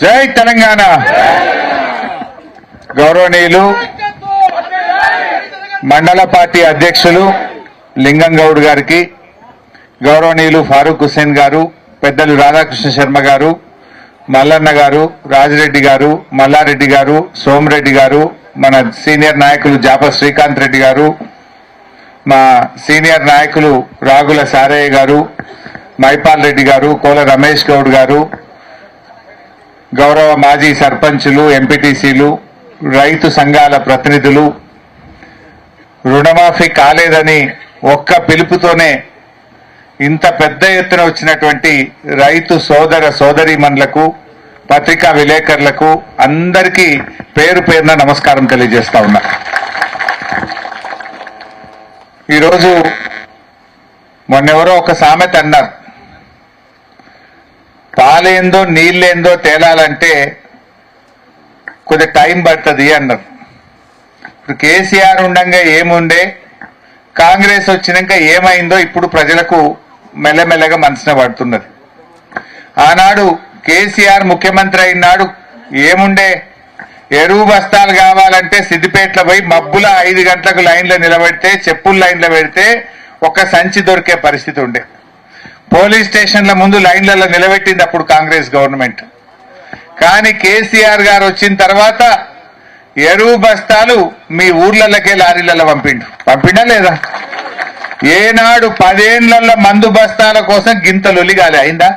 జై తెలంగాణ. గౌరవనీయులు మండల పార్టీ అధ్యక్షులు లింగం గౌడ్ గారికి గౌరవనీయులు ఫారూక్ హుస్సేన్ గారు పెద్దలు రాధాకృష్ణ శర్మ గారు మల్లన్న గారు రాజిరెడ్డి గారు మల్లారెడ్డి గారు సోమరెడ్డి గారు మన సీనియర్ నాయకులు జాప శ్రీకాంత్ రెడ్డి గారు మా సీనియర్ నాయకులు రాగుల సారయ్య గారు మైపాల్ రెడ్డి గారు కోల రమేష్ గౌడ్ గారు గౌరవ మాజీ సర్పంచులు ఎంపీటీసీలు రైతు సంఘాల ప్రతినిధులు రుణమాఫీ కాలేదని ఒక్క పిలుపుతోనే ఇంత పెద్ద ఎత్తున వచ్చినటువంటి రైతు సోదర సోదరీమణులకు పత్రికా విలేకరులకు అందరికీ పేరు పేరున నమస్కారం తెలియజేస్తా ఉన్నా. ఈరోజు మొన్నెవరో ఒక సామెత అన్నారు. పాలేందో నీళ్ళేందో తేలాలంటే కొద్ది టైం పడుతుంది అన్నారు. ఇప్పుడు కేసీఆర్ ఉండంగా ఏముండే? కాంగ్రెస్ వచ్చినాక ఏమైందో ఇప్పుడు ప్రజలకు మెల్లమెల్లగా మనసున పడుతున్నది. ఆనాడు కేసీఆర్ ముఖ్యమంత్రి అయినాడు ఏముండే? ఎరువు బస్తాలు కావాలంటే సిద్దిపేటలో పోయి మబ్బుల ఐదు గంటలకు లైన్లో నిలబెడితే చెప్పుల లైన్లో పెడితే ఒక సంచి దొరికే పరిస్థితి ఉండే. పోలీస్ స్టేషన్ల ముందు లైన్లలో నిలబెట్టింది అప్పుడు కాంగ్రెస్ గవర్నమెంట్. కానీ కేసీఆర్ గారు వచ్చిన తర్వాత ఎరువు బస్తాలు మీ ఊర్లలోకే లారీలలో పంపిండు. పంపిండా లేదా? ఏనాడు పదేళ్ళలో మందు బస్తాల కోసం గింతలు ఒలిగాలి అయిందా?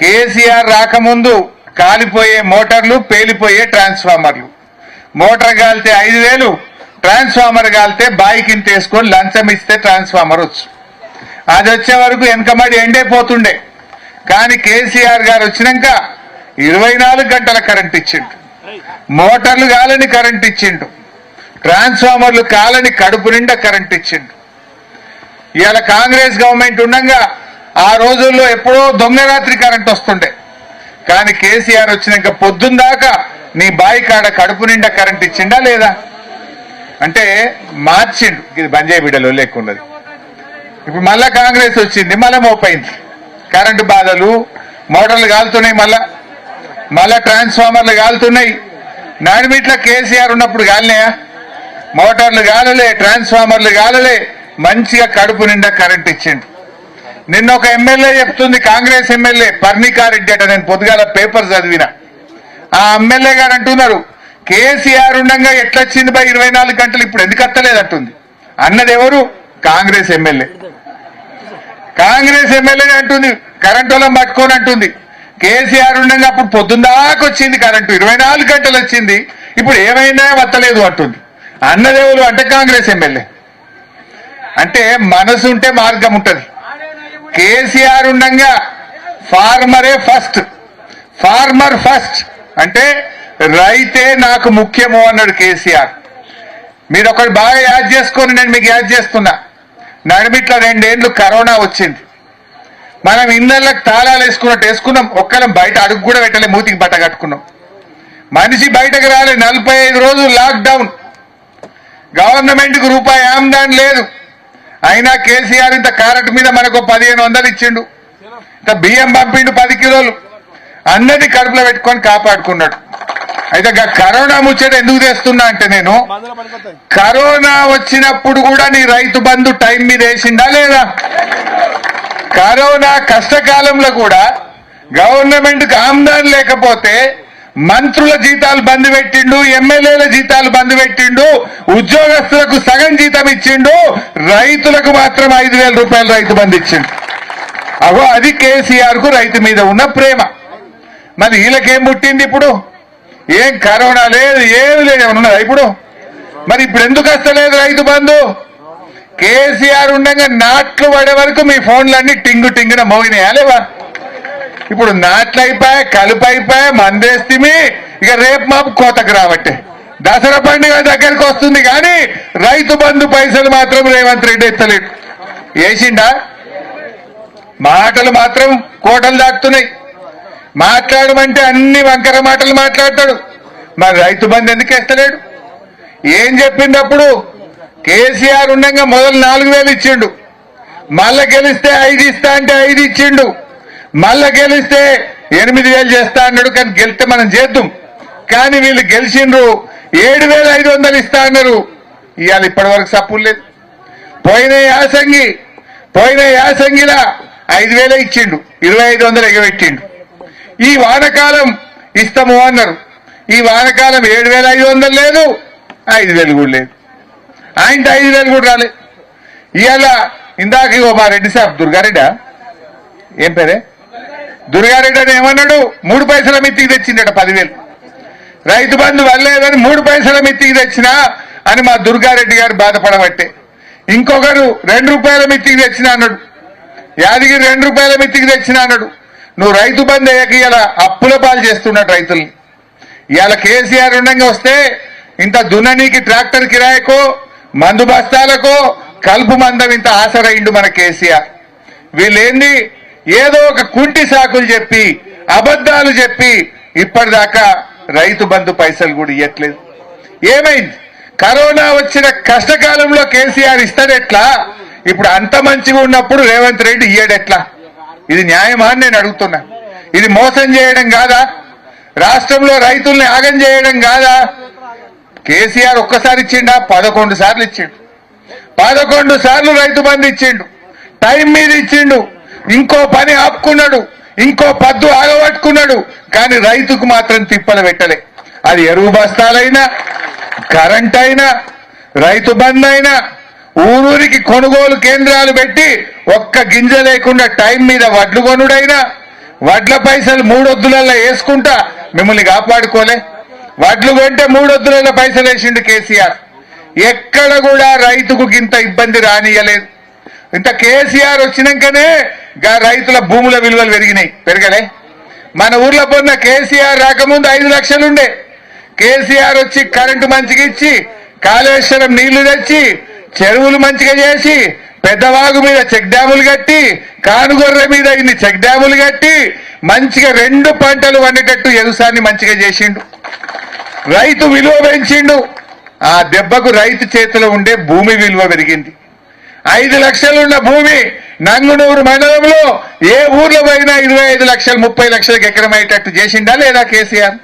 కేసీఆర్ రాకముందు కాలిపోయే మోటార్లు పేలిపోయే ట్రాన్స్ఫార్మర్లు. మోటార్ కాలితే ఐదు వేలు ట్రాన్స్ఫార్మర్ కాలితే బాయికింత వేసుకొని లంచం ఇస్తే ట్రాన్స్ఫార్మర్ వచ్చు. అది వచ్చే వరకు ఎండే ఎండైపోతుండే కానీ కేసీఆర్ గారు వచ్చినాక ఇరవై నాలుగు గంటల కరెంట్ ఇచ్చిండు. మోటార్లు కాలని కరెంట్ ఇచ్చిండు. ట్రాన్స్ఫార్మర్లు కాలని కడుపు నిండా కరెంట్ ఇచ్చిండు. ఇవాళ కాంగ్రెస్ గవర్నమెంట్ ఉండగా ఆ రోజుల్లో ఎప్పుడో దొంగ రాత్రి కరెంట్ వస్తుండే. కానీ కేసీఆర్ వచ్చినాక పొద్దున్న దాకా నీ బాయి కాడ కడుపు నిండా కరెంట్ ఇచ్చిండా లేదా? అంటే మార్చిండు. ఇది బంజాయి బిడ్డలో లేకున్నది. ఇప్పుడు మళ్ళా కాంగ్రెస్ వచ్చింది మళ్ళా మోపైంది. కరెంటు బాధలు మోటార్లు కాలుతున్నాయి మళ్ళా. మళ్ళా ట్రాన్స్ఫార్మర్లు కాలుతున్నాయి. నాడిమిట్ల కేసీఆర్ ఉన్నప్పుడు కాలినాయా? మోటార్లు కాలలే ట్రాన్స్ఫార్మర్లు కాలలే. మంచిగా కడుపు నిండా కరెంట్ ఇచ్చిండు. నిన్న ఒక ఎమ్మెల్యే చెప్తుంది కాంగ్రెస్ ఎమ్మెల్యే పర్ణికారెడ్డి అట నేను పొద్దుగాల పేపర్ చదివిన. ఆ ఎమ్మెల్యే గారు అంటున్నారు కేసీఆర్ ఉండగా ఎట్లొచ్చింది బై ఇరవై నాలుగు గంటలు ఇప్పుడు ఎందుకు అత్తలేదంటుంది? అన్నది ఎవరు? కాంగ్రెస్ ఎమ్మెల్యే. కాంగ్రెస్ ఎమ్మెల్యే అంటుంది కరెంట్ వాళ్ళని పట్టుకొని అంటుంది. కేసీఆర్ ఉండగా అప్పుడు పొద్దున్నాక వచ్చింది కరెంటు ఇరవై నాలుగు గంటలు వచ్చింది. ఇప్పుడు ఏమైనా వత్తలేదు అంటుంది. అన్నదేవులు అంటే కాంగ్రెస్ ఎమ్మెల్యే. అంటే మనసు ఉంటే మార్గం ఉంటుంది. కేసీఆర్ ఉండగా ఫార్మరే ఫస్ట్. Farmer first. అంటే రైతే నాకు ముఖ్యము అన్నాడు కేసీఆర్. మీరు ఒకటి బాగా యాడ్ చేసుకొని నేను మీకు యాడ్ చేస్తున్నా. నడిమిట్ల రెండేండ్లు కరోనా వచ్చింది. మనం ఇళ్ళకి తాళాలు వేసుకున్నట్టు వేసుకున్నాం. ఒక్కరం బయట అడుగు కూడా పెట్టలే మూతికి బట్ట కట్టుకున్నాం. మనిషి బయటకు రాలే నలభై ఐదు రోజులు లాక్డౌన్. గవర్నమెంట్కు రూపాయి ఆమ్దాన్ లేదు. అయినా కేసీఆర్ ఇంత కారెట్ మీద మనకు పదిహేను వందలు ఇచ్చిండు. ఇంత బియ్యం పంపిండు పది కిలోలు. అన్నది కడుపులో పెట్టుకొని కాపాడుకున్నాడు. అయితే కరోనా ముచ్చట ఎందుకు తెస్తున్నా అంటే నేను కరోనా వచ్చినప్పుడు కూడా నీ రైతు బంధు టైం మీద వేసిండా లేదా? కరోనా కష్టకాలంలో కూడా గవర్నమెంట్కు ఆమ్దాన్ లేకపోతే మంత్రుల జీతాలు బంద్ పెట్టిండు ఎమ్మెల్యేల జీతాలు బంద్ పెట్టిండు ఉద్యోగస్తులకు సగం జీతం ఇచ్చిండు రైతులకు మాత్రం ఐదు వేల రూపాయలు రైతు బంద్ ఇచ్చిండు. అగో అది కేసీఆర్కు రైతు మీద ఉన్న ప్రేమ. మరి వీళ్ళకేం పుట్టింది ఇప్పుడు? ఏం కరోనా లేదు ఏమి లేదు ఏమన్నా ఉన్నదా ఇప్పుడు? మరి ఇప్పుడు ఎందుకు వస్తలేదు రైతు బంధు? కేసీఆర్ ఉండగా నాట్లు పడే వరకు మీ ఫోన్లన్నీ టింగు టింగున మోగినాయా లేవా? ఇప్పుడు నాట్లు అయిపోయా కలుపు అయిపోయా మందేస్తిమి ఇక రేపు మాపు కోతకు రావట్టే. దసరా పండుగ దగ్గరికి వస్తుంది కానీ రైతు బంధు పైసలు మాత్రం రేవంత్ రెడ్డి ఎత్తలేడు. వేసిండా మాటలు మాత్రం కోటలు దాటుతున్నాయి. మాట్లాడమంటే అన్ని వంకర మాటలు మాట్లాడతాడు. మరి రైతు బంధు ఎందుకు ఇస్తలేడు ఏం చెప్పింది అప్పుడు కేసీఆర్ ఉండగా మొదలు నాలుగు వేలు ఇచ్చిండు. మళ్ళా గెలిస్తే ఐదు ఇస్తా అంటే ఐదు ఇచ్చిండు. మళ్ళా గెలిస్తే ఎనిమిది వేలు చేస్తా అన్నాడు కానీ గెలిస్తే మనం చేద్దాం. కానీ వీళ్ళు గెలిచిండ్రు. ఏడు వేల ఐదు వందలు ఇస్తా అన్నారు. ఇవాళ ఇప్పటి వరకు సప్పులు లేదు. పోయిన యాసంగి పోయిన యాసంగిలా ఐదు వేలే ఇచ్చిండు. ఇరవై ఐదు వందలు ఎగబెట్టిండు. ఈ వానకాలం ఇస్తాము అన్నారు. ఈ వానకాలం ఏడు వేల ఐదు వందలు లేదు ఐదు వేలు కూడా లేదు. ఆయన ఐదు వేలు కూడా రాలే. ఇవాళ ఇందాక మా రెడ్డి సాబ్ దుర్గారెడ్డా ఏం పేరే? దుర్గారెడ్డి అని ఏమన్నాడు? మూడు పైసల మిత్తికి తెచ్చిండట పదివేలు. రైతు బంధు వల్లేదని మూడు పైసల మిత్తికి తెచ్చినా అని మా దుర్గారెడ్డి గారు బాధపడబట్టే. ఇంకొకరు రెండు రూపాయల మిత్తికి తెచ్చిన అన్నాడు. యాదగిరి రెండు రూపాయల మిత్తికి తెచ్చిన అన్నాడు. నువ్వు రైతు బంధు అయ్యాక ఇలా అప్పుల పాలు చేస్తున్నాడు రైతుల్ని. ఇవాళ కేసీఆర్ ఉండగా వస్తే ఇంత దున్ననీకి ట్రాక్టర్ కిరాయకో మందు బస్తాలకో కలుపు మందం ఇంత ఆసరైండు మన కేసీఆర్. వీళ్ళేంది? ఏదో ఒక కుంటి సాకులు చెప్పి అబద్ధాలు చెప్పి ఇప్పటిదాకా రైతు బంధు పైసలు కూడా ఇవ్వట్లేదు ఏమైంది? కరోనా వచ్చిన కష్టకాలంలో కేసీఆర్ ఇస్తాడెట్లా? ఇప్పుడు అంత మంచిగా ఉన్నప్పుడు రేవంత్ రెడ్డి ఇయ్యడెట్లా? ఇది న్యాయమా నేను అడుగుతున్నా. ఇది మోసం చేయడం కాదా? రాష్ట్రంలో రైతుల్ని ఆగం చేయడం కాదా? కేసీఆర్ ఒక్కసారి ఇచ్చిండా? పదకొండు సార్లు ఇచ్చిండు. పదకొండు సార్లు రైతు బంధు ఇచ్చిండు. టైం మీద ఇచ్చిండు. ఇంకో పని ఆపుకున్నాడు. ఇంకో పద్దు ఆగబట్టుకున్నాడు. కానీ రైతుకు మాత్రం తిప్పలు పెట్టలే. అది ఎరువు బస్తాలైనా కరెంట్ అయినా రైతు బంద్ అయినా ఊరూరికి కొనుగోలు కేంద్రాలు పెట్టి ఒక్క గింజ లేకుండా టైం మీద వడ్లు కొనుడైనా వడ్ల పైసలు మూడొద్దులలో వేసుకుంటా మిమ్మల్ని కాపాడుకోలే. వడ్లు కొంటే మూడొద్దులలో పైసలు వేసిండు కేసీఆర్. ఎక్కడ కూడా రైతుకు ఇంత ఇబ్బంది రానియలేదు ఇంత కేసీఆర్ వచ్చినాకనే రైతుల భూముల విలువలు పెరిగినాయి పెరగలే. మన ఊర్లో పొన్న కేసీఆర్ రాకముందు ఐదు లక్షలుండే. కేసీఆర్ వచ్చి కరెంటు మంచిగిచ్చి కాళేశ్వరం నీళ్ళు తెచ్చి చెరువులు మంచిగా చేసి పెద్దవాగు మీద చెక్ డ్యాములు కట్టి కానుగొర్ర మీద ఇన్ని చెక్ డ్యాములు కట్టి మంచిగా రెండు పంటలు వండేటట్టు ఎగుసాన్ని మంచిగా చేసిండు. రైతు విలువ పెంచిండు. ఆ దెబ్బకు రైతు చేతిలో ఉండే భూమి విలువ పెరిగింది. ఐదు లక్షలున్న భూమి నంగునూరు మండలంలో ఏ ఊర్లో పోయినా ఇరవై ఐదు లక్షలు ముప్పై లక్షలకు ఎకరమయ్యేటట్టు చేసిండా లేదా కేసీఆర్?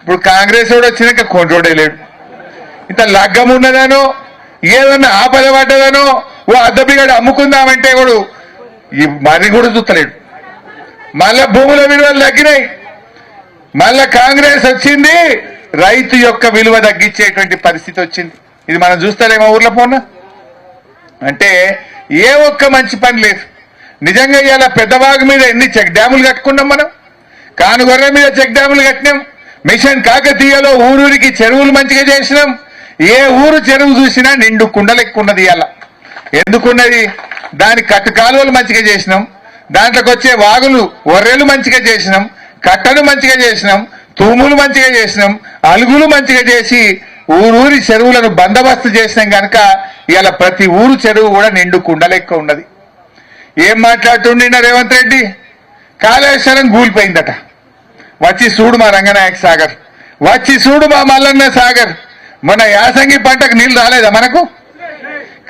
ఇప్పుడు కాంగ్రెస్ కూడా వచ్చినాక కొండ్రోడే లేడు. ఇంత లగ్గం ఉన్నదానో ఏదన్నా ఆపద పడ్డదనో ఓ అద్దపిగడు అమ్ముకుందామంటే కూడా ఈ మరి కూడా చూస్తలేడు. మళ్ళా భూముల విలువలు తగ్గినాయి. మళ్ళా కాంగ్రెస్ వచ్చింది రైతు యొక్క విలువ తగ్గించేటువంటి పరిస్థితి వచ్చింది. ఇది మనం చూస్తలేమో ఊర్లో పోన అంటే ఏ ఒక్క మంచి పని లేదు. నిజంగా ఇవాళ పెద్దవాగు మీద ఎన్ని చెక్ డ్యాములు కట్టుకున్నాం మనం? కానుగొర్రె మీద చెక్ డ్యాములు కట్టినాం. మిషన్ కాకతీయలో ఊరూరికి చెరువులు మంచిగా చేసినాం. ఏ ఊరు చెరువు చూసినా నిండు కుండలెక్కున్నది అలా ఎందుకున్నది? దాని కట్టు కాలువలు మంచిగా చేసినాం. దాంట్లోకి వచ్చే వాగులు ఒర్రెలు మంచిగా చేసినాం. కట్టలు మంచిగా చేసినాం. తూములు మంచిగా చేసినాం. అలుగులు మంచిగా చేసి ఊరూరి చెరువులను బందోబస్తు చేసినాం కనుక ఇలా ప్రతి ఊరు చెరువు కూడా నిండు కుండలెక్క ఉన్నది. ఏం మాట్లాడుతుండిన రేవంత్ రెడ్డి? కాళేశ్వరం కూలిపోయిందట. వచ్చి చూడు మా రంగనాయక సాగర్. వచ్చి చూడు మా మల్లన్న సాగర్. మన యాసంగి పంటకు నీళ్ళు రాలేదా మనకు?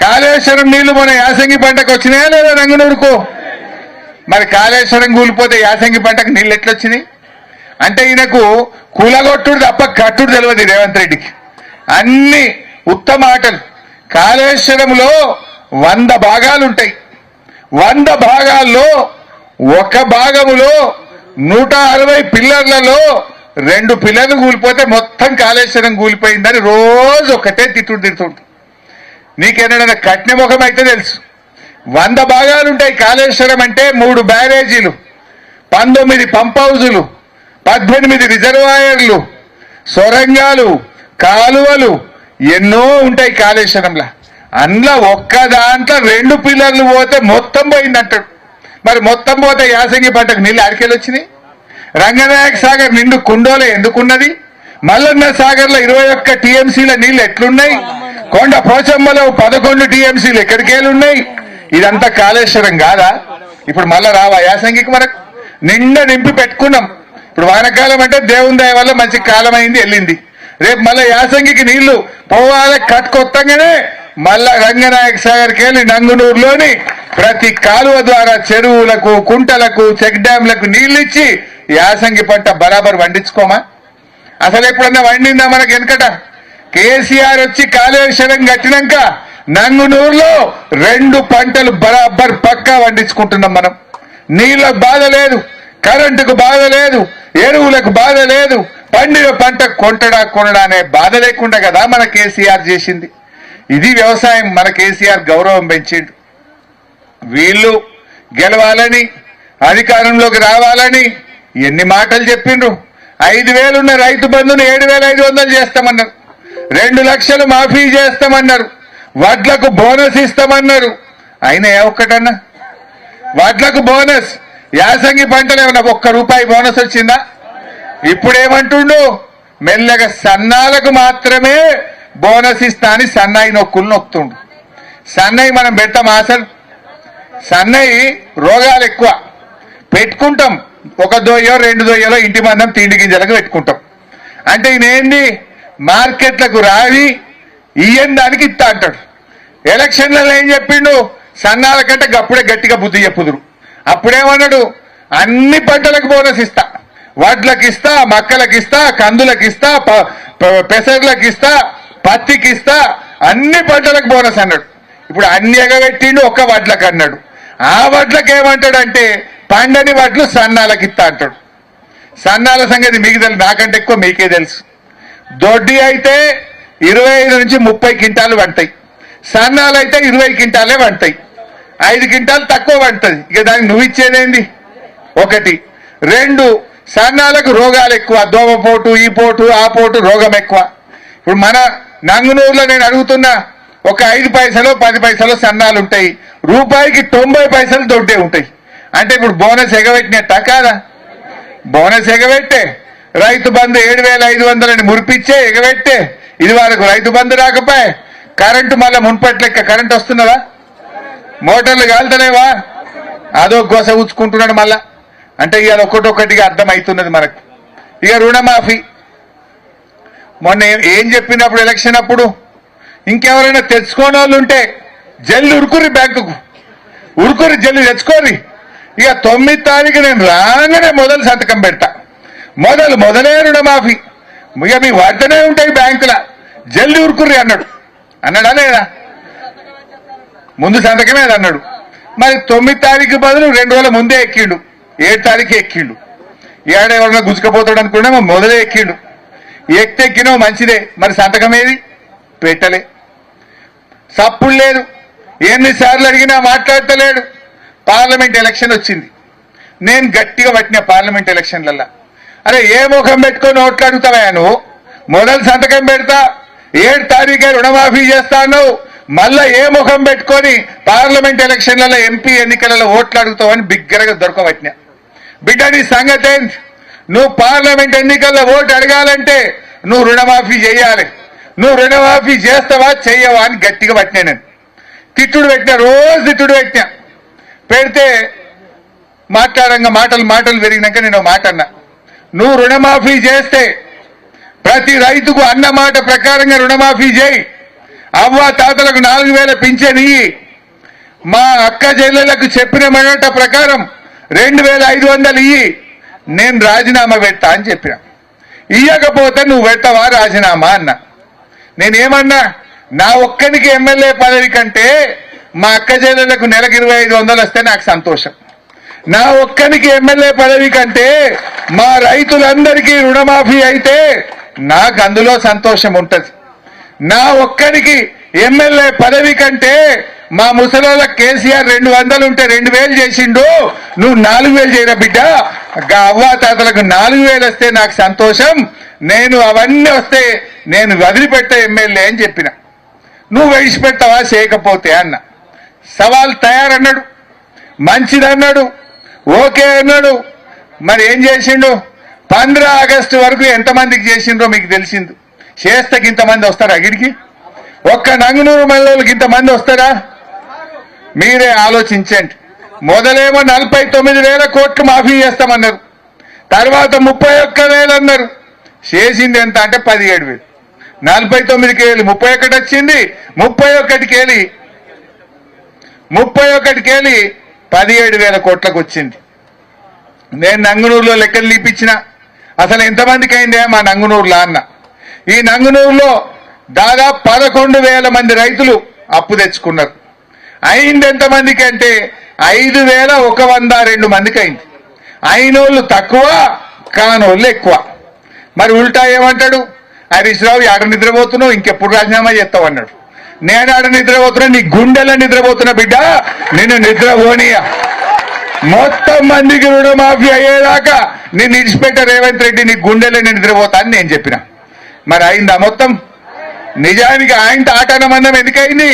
కాళేశ్వరం నీళ్ళు మన యాసంగి పంటకు వచ్చినాయా లేదా రంగనూరుకు? మరి కాళేశ్వరం కూలిపోతే యాసంగి పంటకు నీళ్ళు ఎట్లొచ్చినాయి? అంటే ఈయనకు కూలగొట్టుడు తప్ప కట్టుడు తెలియదు రేవంత్ రెడ్డికి. అన్ని ఉత్తమ ఆటలు. కాళేశ్వరంలో వంద భాగాలు ఉంటాయి. వంద భాగాల్లో ఒక భాగములో నూట అరవై పిల్లర్లలో రెండు పిల్లలు కూలిపోతే మొత్తం కాళేశ్వరం కూలిపోయిందని రోజు ఒకటే తిట్టుడు తిడుతుంటు నీకేనా కఠిన ముఖం అయితే తెలుసు. వంద భాగాలు ఉంటాయి కాళేశ్వరం అంటే మూడు బ్యారేజీలు పంతొమ్మిది పంప్ హౌజులు పద్దెనిమిది రిజర్వాయర్లు సొరంగాలు కాలువలు ఎన్నో ఉంటాయి కాళేశ్వరంలో. అందులో ఒక్క దాంట్లో రెండు పిల్లర్లు పోతే మొత్తం పోయిందంటాడు. మరి మొత్తం పోతే యాసంగి పంటకు నీళ్ళు అడికెళ్ళి వచ్చినాయి రంగనాయక సాగర్ నిండు కుండోలే ఎందుకున్నది? మల్లన్న సాగర్లో ఇరవై ఒక్క టీఎంసీల నీళ్ళు ఎట్లున్నాయి? కొండ పోచమ్మలో పదకొండు టీఎంసీలు ఎక్కడికేళ్ళున్నాయి ఇదంతా కాళేశ్వరం కాదా? ఇప్పుడు మళ్ళా రావా యాసంగికి మనకు నిండా నింపి పెట్టుకున్నాం. ఇప్పుడు వానకాలం అంటే దేవుని దయ వల్ల మంచి కాలం అయింది వెళ్ళింది. రేపు మళ్ళా యాసంగికి నీళ్ళు పోవాలి కట్టుకొత్తంగానే మళ్ళా రంగనాయక సాగర్కి వెళ్ళి నంగునూరులోని ప్రతి కాలువ ద్వారా చెరువులకు కుంటలకు చెక్ డ్యాంలకు నీళ్ళు ఇచ్చి యాసంగి పంట బరాబర్ వండించుకోమా? అసలు ఎప్పుడన్నా వండిందా మనకి వెనకట? కేసీఆర్ వచ్చి కాళేశ్వరం కట్టినాక నంగునూరులో రెండు పంటలు బరాబర్ పక్కా వండించుకుంటున్నాం మనం. నీళ్ళకు బాధ లేదు కరెంటుకు బాధ లేదు ఎరువులకు బాధ లేదు పండిన పంట కొంటడా కొనడా అనే బాధ లేకుండా కదా మన కేసీఆర్ చేసింది. ఇది వ్యవసాయం మన కేసీఆర్ గౌరవం పెంచిండు. వీళ్ళు గెలవాలని అధికారంలోకి రావాలని ఎన్ని మాటలు చెప్పిండ్రు? ఐదు వేలున్న రైతు బంధును ఏడు వేల ఐదు వందలు చేస్తామన్నారు. రెండు లక్షలు మాఫీ చేస్తామన్నారు. వడ్లకు బోనస్ ఇస్తామన్నారు. అయినా ఏ ఒక్కటన్నా? వడ్లకు బోనస్. యాసంగి పంటలు ఏమన్నా ఒక్క రూపాయి బోనస్ వచ్చిందా? ఇప్పుడేమంటుండు? మెల్లగా సన్నాలకు మాత్రమే బోనస్ ఇస్తా అని సన్నాయి నొక్కులు నొక్కుతుండు సన్నాయి మనం పెడతాం అసలు సన్నయి రోగాలు ఎక్కువ. పెట్టుకుంటాం. ఒక దొయ్యో రెండు దొయ్యలో ఇంటి మందం తిండి గింజలకు పెట్టుకుంటాం. అంటే ఈయనేంది? మార్కెట్లకు రావి ఇయ్యని దానికి ఇస్తా అంటాడు. ఎలక్షన్లలో ఏం చెప్పిండు? సన్నాల కంటే గప్పుడే గట్టిగా బుద్ధి చెప్పుదురు. అప్పుడేమన్నాడు? అన్ని పంటలకు బోనస్ ఇస్తా. వడ్లకు ఇస్తా మక్కలకు ఇస్తా కందులకు ఇస్తా ప- పెసర్లకు ఇస్తా పత్తికి ఇస్తా అన్ని పంటలకు బోనస్ అన్నాడు. ఇప్పుడు అన్ని ఎగబెట్టిండు ఒక్క వడ్లకు అన్నాడు. ఆ వడ్లకు ఏమంటాడంటే పండని వడ్లు సన్నాలకు ఇస్తా అంటాడు. సన్నాల సంగతి మీకు తెలుసు నాకంటే ఎక్కువ మీకే తెలుసు. దొడ్డి అయితే ఇరవై ఐదు నుంచి ముప్పై క్వింటాలు వంటాయి సన్నాలు అయితే ఇరవై క్వింటాలే వంటాయి ఐదు క్వింటాలు తక్కువ వంటది ఇక దానికి నువ్వు ఇచ్చేదేంది? ఒకటి. రెండు సన్నాలకు రోగాలు ఎక్కువ. దోమపోటు ఈ పోటు ఆ పోటు రోగం ఎక్కువ. ఇప్పుడు మన నంగునూరులో నేను అడుగుతున్నా ఒక ఐదు పైసలు పది పైసలు సన్నాలు ఉంటాయి. రూపాయికి తొంభై పైసలు దొడ్డే ఉంటాయి. అంటే ఇప్పుడు బోనస్ ఎగబెట్టినట్ట? కాదా? బోనస్ ఎగబెట్టే. రైతు బంధు ఏడు వేల ఐదు వందలని మురిపిచ్చే ఎగబెట్టే. ఇది వరకు రైతు బంధు రాకపోయే. కరెంటు మళ్ళీ మున్పటి లెక్క కరెంట్ వస్తున్నదా? మోటార్లు కాలుతలేవా? అదో గోస ఊచుకుంటున్నాడు మళ్ళా. అంటే ఇవాళ ఒక్కటొక్కటిగా అర్థమవుతున్నది మనకు. ఇక రుణమాఫీ. మొన్న ఏం- చెప్పినప్పుడు ఎలక్షన్ అప్పుడు? ఇంకెవరైనా తెచ్చుకోని వాళ్ళు ఉంటే జల్లు ఉరుకుర్రి బ్యాంకుకు. ఉరుకురి జల్లు తెచ్చుకోరి ఇక తొమ్మిది తారీఖు నేను రాగానే మొదలు సంతకం పెడతా. మొదలు మొదలే రుణమాఫీ. ఇక మీ వద్దనే ఉంటాయి బ్యాంకుల. జల్లి ఉరుకుర్రి అన్నాడు. అన్నాడా లేదా? ముందు సంతకమే అది అన్నాడు. మరి తొమ్మిది తారీఖు బదులు రెండు రోజుల ముందే ఎక్కిండు. ఏడు తారీఖు ఎక్కిండు. ఏడ ఎవరన్నా గుచ్చుకపోతాడు అనుకున్నా మొదలే ఎక్కిండు. ఎక్కినో మంచిదే. మరి సంతకం ఏది? పెట్టలే. సప్పుడు లేదు. ఎన్నిసార్లు అడిగినా మాట్లాడతలేడు. పార్లమెంట్ ఎలక్షన్ వచ్చింది. నేను గట్టిగా పట్టిన పార్లమెంట్ ఎలక్షన్లల్లా. అరే ఏ ముఖం పెట్టుకొని ఓట్లు అడుగుతావా నువ్వు? మొదలు సంతకం పెడతా ఏడు తారీఖే రుణమాఫీ చేస్తాను. మళ్ళా ఏ ముఖం పెట్టుకొని పార్లమెంట్ ఎలక్షన్లలో ఎంపీ ఎన్నికలలో ఓట్లు అడుగుతావని బిగ్గరగా దొరకబట్టినా. బిడ్డ నీ సంగతి ఏంటి నువ్వు పార్లమెంట్ ఎన్నికల్లో ఓటు అడగాలంటే నువ్వు రుణమాఫీ చేయాలి. నువ్వు రుణమాఫీ చేస్తావా చెయ్యవా అని గట్టిగా పట్టినా నేను. తిట్టుడు పెట్టినా రోజు తిట్టుడు పెట్టినా. పెడితే మాట్లాడంగా మాటలు మాటలు పెరిగినాక నేను మాట అన్నా. నువ్వు రుణమాఫీ చేస్తే ప్రతి రైతుకు అన్న మాట ప్రకారంగా రుణమాఫీ చేయి. అవ్వ తాతలకు నాలుగు వేల పింఛన్ మా అక్క చెల్లెలకు చెప్పిన మాట ప్రకారం రెండు వేల ఐదు వందలు ఇయ్యి. నేను రాజీనామా పెట్టా అని చెప్పిన. ఇయ్యకపోతే నువ్వు పెట్టవా రాజీనామా అన్నా. నేనేమన్నా నా ఒక్కనికి ఎమ్మెల్యే పదవి కంటే మా అక్క చెల్లెలకు నెలకు ఇరవై ఐదు వందలు వస్తే నాకు సంతోషం. నా ఒక్కనికి ఎమ్మెల్యే పదవి కంటే మా రైతులందరికీ రుణమాఫీ అయితే నాకు అందులో సంతోషం ఉంటది. నా ఒక్కరికి ఎమ్మెల్యే పదవి కంటే మా ముసలోళ్ళ కేసీఆర్ రెండు వందలు ఉంటే రెండు వేలు చేసిండు. నువ్వు నాలుగు వేలు చేయరా బిడ్డ? అవ్వా తాతలకు నాలుగు వేలు వస్తే నాకు సంతోషం. నేను అవన్నీ వస్తే నేను వదిలిపెట్టే ఎమ్మెల్యే అని చెప్పిన. నువ్వు విడిచిపెట్టావా చేయకపోతే అన్న. సవాల్ తయారన్నాడు. మంచిదన్నాడు. ఓకే అన్నాడు. మరి ఏం చేసిండు? పంద్ర ఆగస్టు వరకు ఎంతమందికి చేసిండ్రో మీకు తెలిసింది. చేస్తకి ఇంతమంది వస్తారా అగిడికి ఒక్క నంగునూరు మహిళలకు ఇంతమంది వస్తారా? మీరే ఆలోచించండి. మొదలేమో నలభై తొమ్మిది వేల కోట్లు మాఫీ చేస్తామన్నారు. తర్వాత ముప్పై ఒక్క వేలు అన్నారు. చేసింది ఎంత అంటే పదిహేడు వేలు. నలభై తొమ్మిదికి వెళ్ళి ముప్పై ఒకటి వచ్చింది ముప్పై ఒకటికి వెళ్ళి ముప్పై ఒకటికి వెళ్ళి పదిహేడు వేల కోట్లకు వచ్చింది నేను నంగునూరులో లెక్కలు líపించిన అసలు ఎంతమందికి అయిందే మా నంగునూరులో అన్న ఈ నంగునూరులో దాదాపు పదకొండు వేల మంది రైతులు అప్పు తెచ్చుకున్నారు. అయింది ఎంతమందికి అంటే ఐదు వేల ఒక వంద రెండు మందికి అయింది అయినోళ్ళు తక్కువ కానోళ్ళు ఎక్కువ. మరి ఉల్టా ఏమంటాడు? హరీష్ రావు ఎక్కడ నిద్రపోతున్నావు? ఇంకెప్పుడు రాజీనామా చేస్తావు అన్నాడు. నేనాడ ఆడ నిద్రపోతున్నా నీ గుండెల నిద్రపోతున్నా బిడ్డ. నిన్ను నిద్రపోనీయ మొత్తం మందికి రుణమాఫీ అయ్యేదాకా నేను ఇన్స్పెక్టర్ రేవంత్ రెడ్డి నీ గుండెలో నిద్రపోతా అని నేను చెప్పిన. మరి అయిందా మొత్తం? నిజానికి ఆయనతో ఆటనమందం ఎందుకయింది?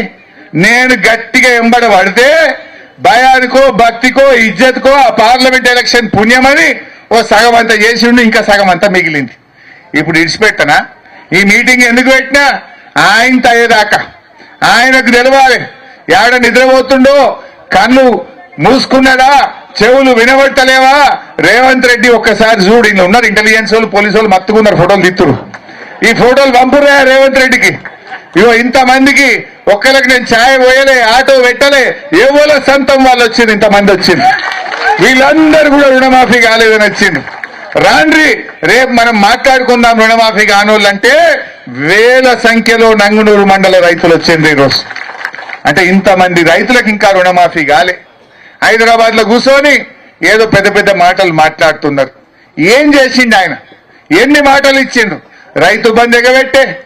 నేను గట్టిగా ఎంబడ పడితే భయానికో భక్తికో ఇజ్జత్కో ఆ పార్లమెంట్ ఎలక్షన్ పుణ్యమని ఓ సగం అంతా చేసి ఉండి ఇంకా సగం అంతా మిగిలింది. ఇప్పుడు ఇడిచిపెట్టనా? ఈ మీటింగ్ ఎందుకు పెట్టినా? ఆయన అయ్యేదాకా ఆయనకు తెలవాలి. ఏడ నిద్రపోతుండో కళ్ళు మూసుకున్నాడా? చెవులు వినబట్టలేవా? రేవంత్ రెడ్డి ఒక్కసారి చూడు ఇలా ఉన్నారు ఇంటెలిజెన్స్ వాళ్ళు పోలీసు వాళ్ళు మత్తుకున్నారు ఫోటోలు తిత్తురు. ఈ ఫోటోలు పంపురా రేవంత్ రెడ్డికి? ఇగో ఇంతమందికి ఒక్కరికి నేను ఛాయ్ పోయలే ఆటో పెట్టలే ఏవోల సంతం వాళ్ళు వచ్చింది ఇంతమంది వచ్చింది. వీళ్ళందరూ కూడా రుణమాఫీ కాలేదని వచ్చింది రాండ్రి రేపు మనం మాట్లాడుకుందాం రుణమాఫీ కానోళ్ళంటే వేల సంఖ్యలో నంగునూరు మండల రైతులు వచ్చింది ఈరోజు. అంటే ఇంతమంది రైతులకు ఇంకా రుణమాఫీ కాలే. హైదరాబాద్లో కూర్చొని ఏదో పెద్ద పెద్ద మాటలు మాట్లాడుతున్నారు. ఏం చేసిండు ఆయన? ఎన్ని మాటలు ఇచ్చిండు? రైతు బంద్ ఎగబెట్టే.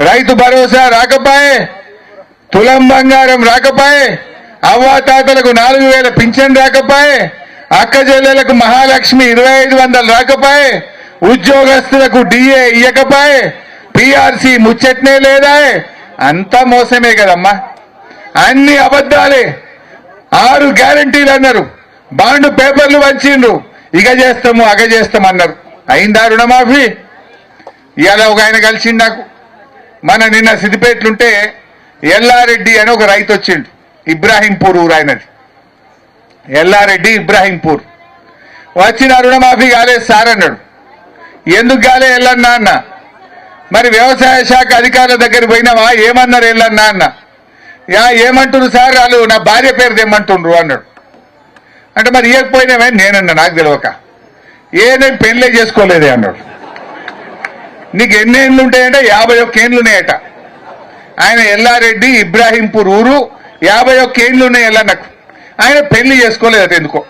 రైతు భరోసా రాకపాయే. తులం బంగారం రాకపాయే. అవ్వాతాతలకు నాలుగు వేల పింఛన్ రాకపాయే. అక్క చెల్లెలకు మహాలక్ష్మి ఇరవై ఐదు వందలు రాకపాయే ఉద్యోగస్తులకు డిఏ ఇయ్యకపాయే పిఆర్సి ముచ్చట్నే లేదా? అంతా మోసమే కదమ్మా. అన్ని అబద్ధాలే. ఆరు గ్యారంటీలు అన్నారు. బాండ్ పేపర్లు వచ్చిండ్రు ఇక చేస్తాము అగ చేస్తాము అన్నారు అయిందా రుణమాఫీ? ఇవాళ ఒక ఆయన కలిసిండు నాకు. మన నిన్న సిద్దిపేట్లుంటే ఎల్లారెడ్డి అని ఒక రైతు వచ్చిండు ఇబ్రాహీంపూర్ ఊరు ఆయనది. ఎల్లారెడ్డి ఇబ్రాహీంపూర్. వచ్చిన రుణమాఫీ కాలేదు సార్ అన్నాడు ఎందుకు కాలే ఎల్లన్నా అన్న? మరి వ్యవసాయ శాఖ అధికారుల దగ్గర పోయినావా? ఏమన్నారు ఎల్లన్నా అన్న? యా ఏమంటున్నారు సార్? వాళ్ళు నా భార్య పేరు తెమ్మంటుండ్రు అన్నాడు. అంటే మరి ఇవ్వకపోయినావే నేనన్నా నాకు తెలియక ఏ నేను పెళ్ళే చేసుకోలేదే అన్నాడు. నీకు ఎన్ని ఏళ్ళు ఉంటాయంటే యాభై ఒక్క ఏండ్లు ఉన్నాయట. ఆయన ఎల్లారెడ్డి ఇబ్రాహీంపూర్ ఊరు యాభై ఒక్క ఏండ్లు ఉన్నాయి ఎల్లన్నకు. ఆయన పెళ్ళి చేసుకోలేదు ఎందుకో.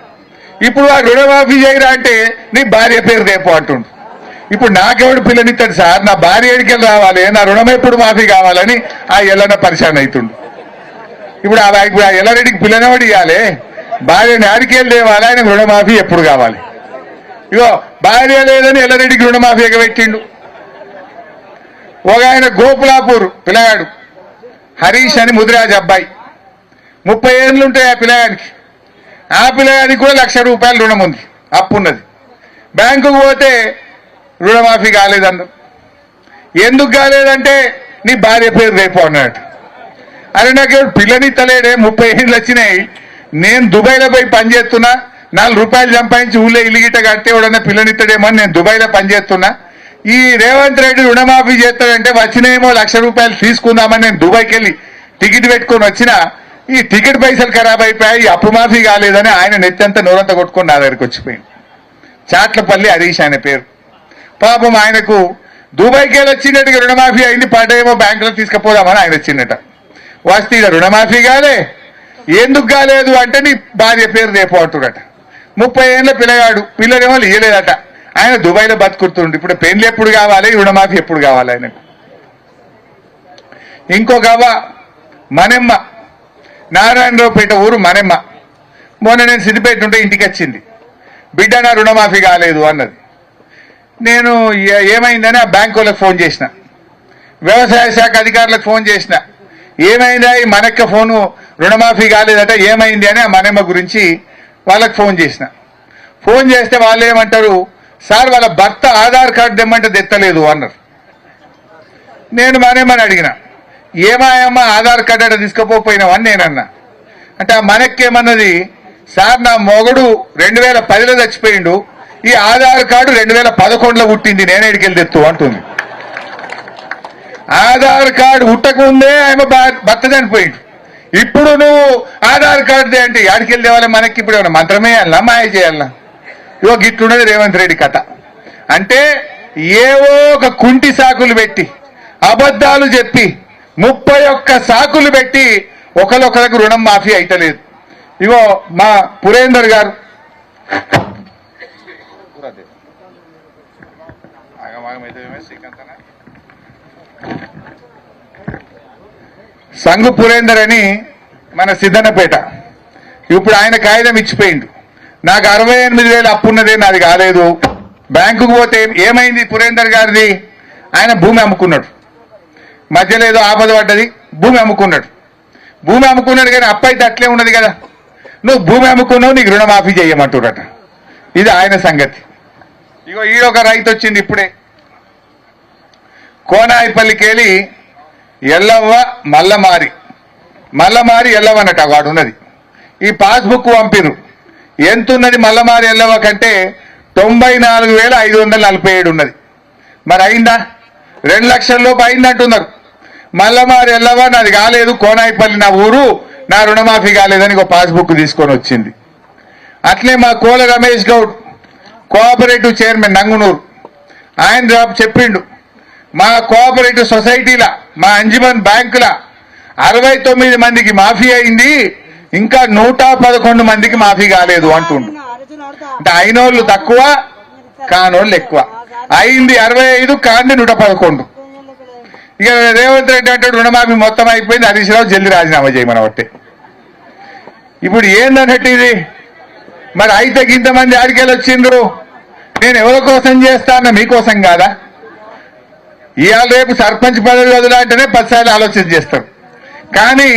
ఇప్పుడు ఆ రుణమాఫీ చేయరా అంటే నీ భార్య పేరు రేపు అంటుండు. ఇప్పుడు నాకెవడు పిల్లనిస్తాడు సార్? నా భార్య ఎడికెళ్ళి రావాలి? నా రుణం ఎప్పుడు మాఫీ కావాలని ఆ ఎల్లన్న పరిశాన్ అవుతుండు ఇప్పుడు ఆ ఇప్పుడు ఎల్లారెడ్డికి పిల్లనవాడు ఇవ్వాలి భార్యని ఆడికెళ్ళి తేవాలి ఆయన రుణమాఫీ ఎప్పుడు కావాలి? ఇగో భార్య లేదని ఎల్లారెడ్డికి రుణమాఫీ ఎగబెట్టిండు. ఒక ఆయన గోపులాపూర్ పిల్లగాడు. హరీష్ అని ముదిరాజ్ అబ్బాయి. ముప్పై ఏళ్ళు ఉంటాయి ఆ పిల్లగాడికి. ఆ పిల్లగాడికి కూడా లక్ష రూపాయలు రుణం ఉంది. అప్పు ఉన్నది బ్యాంకుకు పోతే రుణమాఫీ కాలేదన్నారు ఎందుకు కాలేదంటే నీ భార్య పేరు రేపు అన్నాడు. అరే నాకు పిల్లని తలేడే ముప్పై ఏళ్ళు వచ్చినాయి. నేను దుబాయ్లో పోయి పనిచేస్తున్నా నాలుగు రూపాయలు సంపాదించి ఊళ్ళో ఇల్లు కడితే ఎవడన్నా పిల్లనిస్తాడేమో నేను దుబాయ్లో పనిచేస్తున్నా ఈ రేవంత్ రెడ్డి రుణమాఫీ చేస్తాడంటే వచ్చినేమో లక్ష రూపాయలు తీసుకుందామని నేను దుబాయ్కి వెళ్ళి టికెట్ పెట్టుకొని వచ్చిన. ఈ టికెట్ పైసలు ఖరాబ్ అయిపోయాయి అప్పు మాఫీ కాలేదని ఆయన నెత్తంతా నోరంతా కొట్టుకొని నా దగ్గరికి వచ్చిపోయింది చాట్లపల్లి హరీష్ ఆయన పేరు. పాపం ఆయనకు దుబాయ్కి వెళ్ళి వచ్చినట్టుగా రుణమాఫీ అయింది పడేమో బ్యాంకులో తీసుకుపోదామని ఆయన వచ్చిందట వస్తే రుణమాఫీ కాలే ఎందుకు కాలేదు అంటే నీ భార్య పేరు రేపు అంటుడట. ముప్పై ఏళ్ళ పిల్లగాడు పిల్లలేమో ఇయ్యలేదట. ఆయన దుబాయ్లో బతుకుతుండు. ఇప్పుడు పెళ్ళి ఎప్పుడు కావాలి రుణమాఫీ ఎప్పుడు కావాలి ఆయనకు? ఇంకొక అవ్వ మనెమ్మ. నారాయణరావుపేట ఊరు మనెమ్మ మొన్న నేను సిద్దిపేట ఉంటే ఇంటికి వచ్చింది బిడ్డ నా రుణమాఫీ కాలేదు అన్నది. నేను ఏమైందని ఆ బ్యాంక్ వాళ్ళకి ఫోన్ చేసిన. వ్యవసాయ శాఖ అధికారులకు ఫోన్ చేసిన. ఏమైందా? ఈ మనక్క ఫోను రుణమాఫీ కాలేదట ఏమైంది? అని ఆ మనమ్మ గురించి వాళ్ళకి ఫోన్ చేసిన. ఫోన్ చేస్తే వాళ్ళు ఏమంటారు? సార్ వాళ్ళ భర్త ఆధార్ కార్డు తెమ్మంటే తెత్తలేదు అన్నారు. నేను మనమ్మని అడిగిన. ఏమాయమ్మ ఆధార్ కార్డు అక్కడ తీసుకుపోయినావని నేనన్నా. అంటే ఆ మనక్కేమన్నది సార్ నా మొగడు రెండు వేల పదిలో చచ్చిపోయిండు ఈ ఆధార్ కార్డు రెండు వేల పదకొండులో పుట్టింది నేనేడికెళ్ళి తెత్తు అంటుంది. ఆధార్ కార్డు ఉట్టకముందే ఆమె భర్త చనిపోయిండు. ఇప్పుడు నువ్వు ఆధార్ కార్డు అంటే యాడికెళ్ళి తేవాలి మనకి? ఇప్పుడు ఏమైనా మంత్రమే చేయాలా మాయ చేయాలా ఇవో గిట్లున్నది రేవంత్ రెడ్డి కథ. అంటే ఏవో ఒక కుంటి సాకులు పెట్టి అబద్ధాలు చెప్పి ముప్పై ఒక్క సాకులు పెట్టి ఒకరికొకరికి రుణం మాఫీ అయితలేదు. ఇగో మా పురేందర్ గారు. సంఘు పురేందర్ అని మన సిద్ధన్నపేట. ఇప్పుడు ఆయన కాగితం ఇచ్చిపోయిండు. నాకు అరవై ఎనిమిది వేలు అప్పున్నదే నాది కాలేదు. బ్యాంకుకు పోతే ఏమైంది పురేందర్ గారిది? ఆయన భూమి అమ్ముకున్నాడు. మధ్యలో ఏదో ఆపద పడ్డది భూమి అమ్ముకున్నాడు. భూమి అమ్ముకున్నాడు కానీ అప్పైతే అట్లే ఉన్నది కదా. నువ్వు భూమి అమ్ముకున్నావు నీకు రుణమాఫీ చేయమంటుడట ఇది ఆయన సంగతి. ఇగో ఈడొక రైతు వచ్చింది ఇప్పుడే. కోనాయిపల్లికి వెళ్ళి ఎల్లవ్వ మల్లమారి. మల్లమారి ఎల్లవన్నట వాడు ఉన్నది ఈ పాస్బుక్ పంపిరు ఎంత ఉన్నది మల్లమారి ఎల్లవ కంటే తొంభై నాలుగు వేల ఐదు వందల నలభై ఏడు ఉన్నది. మరి అయిందా? రెండు లక్షల లోపు అయిందంటున్నారు. మల్లమారి ఎల్లవ నాది కాలేదు కోనాయిపల్లి నా ఊరు నా రుణమాఫీ కాలేదని ఒక పాస్బుక్ తీసుకొని వచ్చింది. అట్లే మా కోల రమేష్ గౌడ్ కోఆపరేటివ్ చైర్మన్ నంగునూరు. ఆయన జవాబు చెప్పిండు మా కోఆపరేటివ్ సొసైటీల మా అంజుమన్ బ్యాంకుల అరవై తొమ్మిది మందికి మాఫీ అయింది ఇంకా నూట పదకొండు మందికి మాఫీ కాలేదు అంటుండు. అంటే అయినోళ్ళు తక్కువ కానోళ్ళు ఎక్కువ. అయింది అరవై ఐదు కాండి నూట పదకొండు. ఇక రేవంత్ రెడ్డి అంటాడు రుణమాఫీ మొత్తం అయిపోయింది హరీష్ రావు జల్ది రాజీనామా చేయమని ఒకటి ఇప్పుడు ఏందన్నట్టు ఇది? మరి అయితే ఇంతమంది ఆడికెళ్ళి వచ్చిండ్రు? నేను ఎవరి కోసం చేస్తాను మీకోసం కాదా? ఇవాళ రేపు సర్పంచ్ పదవి వదలంటేనే పదిసార్లు ఆలోచన చేస్తాం కానీ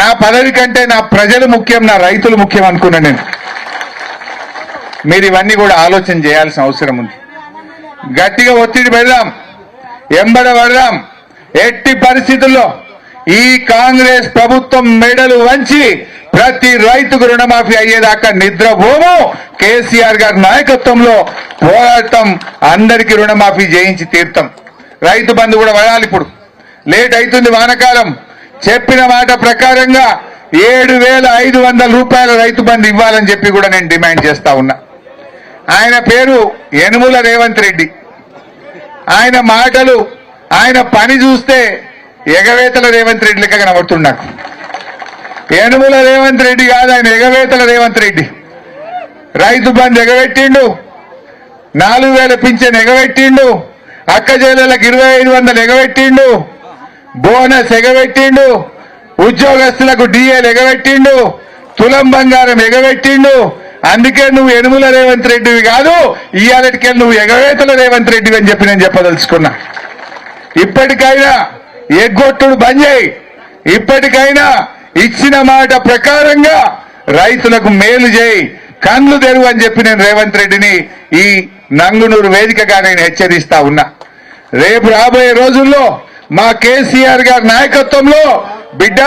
నా పదవి కంటే నా ప్రజలు ముఖ్యం నా రైతులు ముఖ్యం అనుకున్నా నేను. మీరు ఇవన్నీ కూడా ఆలోచన చేయాల్సిన అవసరం ఉంది. గట్టిగా ఒత్తిడి పెడదాం ఎంబడ పడదాం. ఎట్టి పరిస్థితుల్లో ఈ కాంగ్రెస్ ప్రభుత్వం మెడలు వంచి ప్రతి రైతుకు రుణమాఫీ అయ్యేదాకా నిద్రపోము. కేసీఆర్ గారి నాయకత్వంలో పోరాటం అందరికీ రుణమాఫీ చేయించి తీర్థం రైతు బంధు కూడా వడాలి ఇప్పుడు. లేట్ అవుతుంది వానకాలం. చెప్పిన మాట ప్రకారంగా ఏడు వేల ఐదు వందల రూపాయల రైతు బంధు ఇవ్వాలని చెప్పి కూడా నేను డిమాండ్ చేస్తా ఉన్నా. ఆయన పేరు యనుముల రేవంత్ రెడ్డి. ఆయన మాటలు ఆయన పని చూస్తే ఎగవేతల రేవంత్ రెడ్డి లెక్క కనబడుతుంది నాకు. ఏనుగుల రేవంత్ రెడ్డి కాదు ఆయన ఎగవేతల రేవంత్ రెడ్డి. రైతు బంద్ ఎగబెట్టిండు. నాలుగు వేల పింఛన్ ఎగబెట్టిండు. అక్క జైలులకు ఇరవై ఐదు వందలు ఎగబెట్టిండు. బోనస్ ఎగబెట్టిండు. ఉద్యోగస్తులకు డిఏలు ఎగబెట్టిండు. తులం బంగారం ఎగబెట్టిండు. అందుకే నువ్వు ఎనుముల రేవంత్ రెడ్డివి కాదు ఇవాళటికెళ్ళి నువ్వు ఎగవేతల రేవంత్ రెడ్డివి అని చెప్పి నేను చెప్పదలుచుకున్నా. ఇప్పటికైనా ఎగ్గొట్టుడు బంద్ చేయి. ఇప్పటికైనా ఇచ్చిన మాట ప్రకారంగా రైతులకు మేలు చేయి. కళ్ళు తెరువు అని చెప్పి నేను రేవంత్ రెడ్డిని ఈ నంగునూరు వేదికగా నేను హెచ్చరిస్తా ఉన్నా. రేపు రాబోయే రోజుల్లో మా కేసీఆర్ గారి నాయకత్వంలో బిడ్డ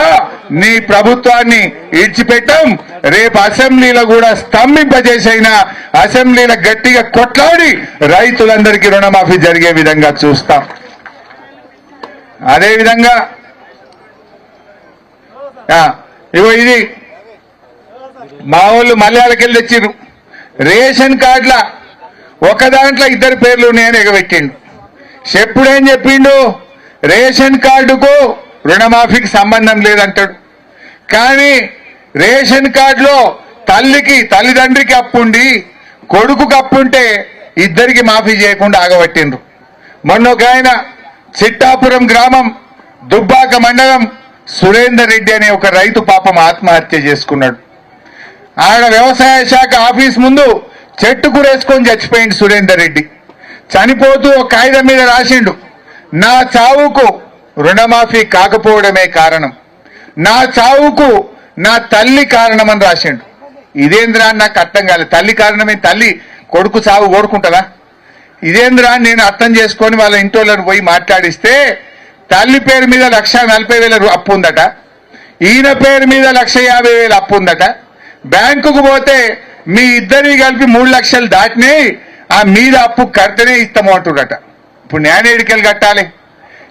నీ ప్రభుత్వాన్ని ఇడిచిపెట్టాం. రేపు అసెంబ్లీలో కూడా స్తంభింపజేసైనా అసెంబ్లీలో గట్టిగా కొట్లాడి రైతులందరికీ రుణమాఫీ జరిగే విధంగా చూస్తాం. అదేవిధంగా ఇగో ఇది. మా వాళ్ళు మలయాళకెళ్ళి తెచ్చిర్రు రేషన్ కార్డుల ఒక దాంట్లో ఇద్దరు పేర్లు నేను ఎగబెట్టిండు. చెప్పుడేం చెప్పిండు? రేషన్ కార్డుకు రుణమాఫీకి సంబంధం లేదంటాడు. కానీ రేషన్ కార్డులో తల్లికి తల్లిదండ్రికి అప్పుండి కొడుకు అప్పుంటే ఇద్దరికి మాఫీ చేయకుండా ఆగబట్టిండ్రు. మొన్న ఒక ఆయన చిట్టాపురం గ్రామం దుబ్బాక మండలం సురేందర్ రెడ్డి అనే ఒక రైతు పాపం ఆత్మహత్య చేసుకున్నాడు. ఆడ వ్యవసాయ శాఖ ఆఫీస్ ముందు చెట్టు కూరేసుకొని చచ్చిపోయింది సురేందర్ రెడ్డి. చనిపోతూ ఒక కాగితం మీద రాసిండు నా చావుకు రుణమాఫీ కాకపోవడమే కారణం. నా చావుకు నా తల్లి కారణమని రాసిండు. ఇదేంద్రా నాకు అర్థం కాలేదు తల్లి కారణమే తల్లి కొడుకు చావు కోరుకుంటుందా ఇదేంద్రా నేను అర్థం చేసుకొని వాళ్ళ ఇంటోళ్ళని పోయి మాట్లాడిస్తే తల్లి పేరు మీద లక్ష నలభై వేల అప్పు ఉందట ఈయన పేరు మీద లక్ష యాభై వేలు అప్పు ఉందట బ్యాంకుకు పోతే మీ ఇద్దరి కలిపి మూడు లక్షలు దాటినాయి ఆ మీద అప్పు కడితేనే ఇస్తాము అంటుడట. ఇప్పుడు నేను ఏడికెళ్ళి కట్టాలి?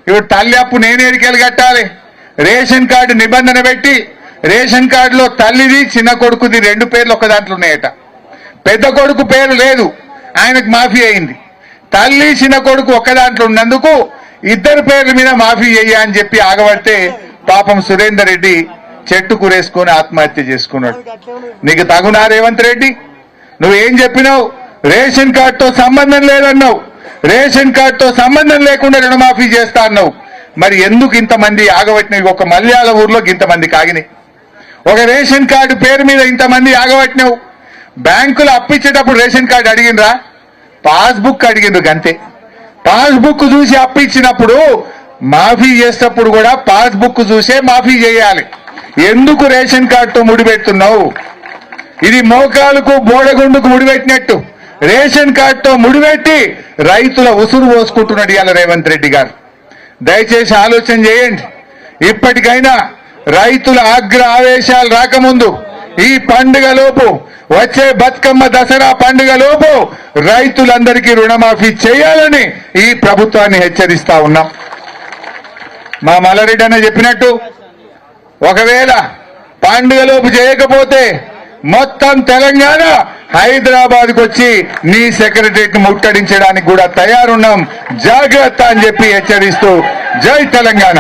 ఇప్పుడు తల్లి అప్పు నేను ఏడికెళ్ళి కట్టాలి? రేషన్ కార్డు నిబంధన పెట్టి రేషన్ కార్డులో తల్లిది చిన్న కొడుకుది రెండు పేర్లు ఒక దాంట్లో ఉన్నాయట. పెద్ద కొడుకు పేరు లేదు. ఆయనకు మాఫీ అయింది. తల్లి చిన్న కొడుకు ఒక్క దాంట్లో ఉన్నందుకు ఇద్దరు పేర్ల మీద మాఫీ చెయ్య అని చెప్పి ఆగబడితే పాపం సురేందర్ రెడ్డి చెట్టు కురేసుకొని ఆత్మహత్య చేసుకున్నాడు. నీకు తగునా రేవంత్ రెడ్డి? నువ్వేం చెప్పినావు? రేషన్ కార్డుతో సంబంధం లేదన్నావు. రేషన్ కార్డుతో సంబంధం లేకుండా రుణమాఫీ చేస్తా అన్నావు. మరి ఎందుకు ఇంతమంది ఆగబట్టినవి? ఒక మలయాళ ఊర్లో ఇంతమంది కాగినాయి. ఒక రేషన్ కార్డు పేరు మీద ఇంతమంది ఆగబట్టినావు. బ్యాంకులు అప్పించేటప్పుడు రేషన్ కార్డు అడిగినరా పాస్బుక్ అడిగిండు గంతే. పాస్బుక్ చూసి అప్పించినప్పుడు మాఫీ చేసేటప్పుడు కూడా పాస్బుక్ చూసే మాఫీ చేయాలి. ఎందుకు రేషన్ కార్డుతో ముడిపెడుతున్నావు? ఇది మోకాలకు బోడగుండుకు ముడిపెట్టినట్టు. రేషన్ కార్డుతో ముడిపెట్టి రైతుల ఉసురు పోసుకుంటున్నాడు ఇవాళ రేవంత్ రెడ్డి గారు. దయచేసి ఆలోచన చేయండి. ఇప్పటికైనా రైతుల ఆగ్ర ఆవేశాలు రాకముందు ఈ పండుగ లోపు వచ్చే బతుకమ్మ దసరా పండుగ లోపు రైతులందరికీ రుణమాఫీ చేయాలని ఈ ప్రభుత్వాన్ని హెచ్చరిస్తా ఉన్నాం. మా మల్లారెడ్డి అన్న చెప్పినట్టు ఒకవేళ పండుగలోపు చేయకపోతే మొత్తం తెలంగాణ హైదరాబాద్కు వచ్చి నీ సెక్రటరీని ముట్టడించడానికి కూడా తయారున్నాం. జాగ్రత్త అని చెప్పి హెచ్చరిస్తూ జై తెలంగాణ.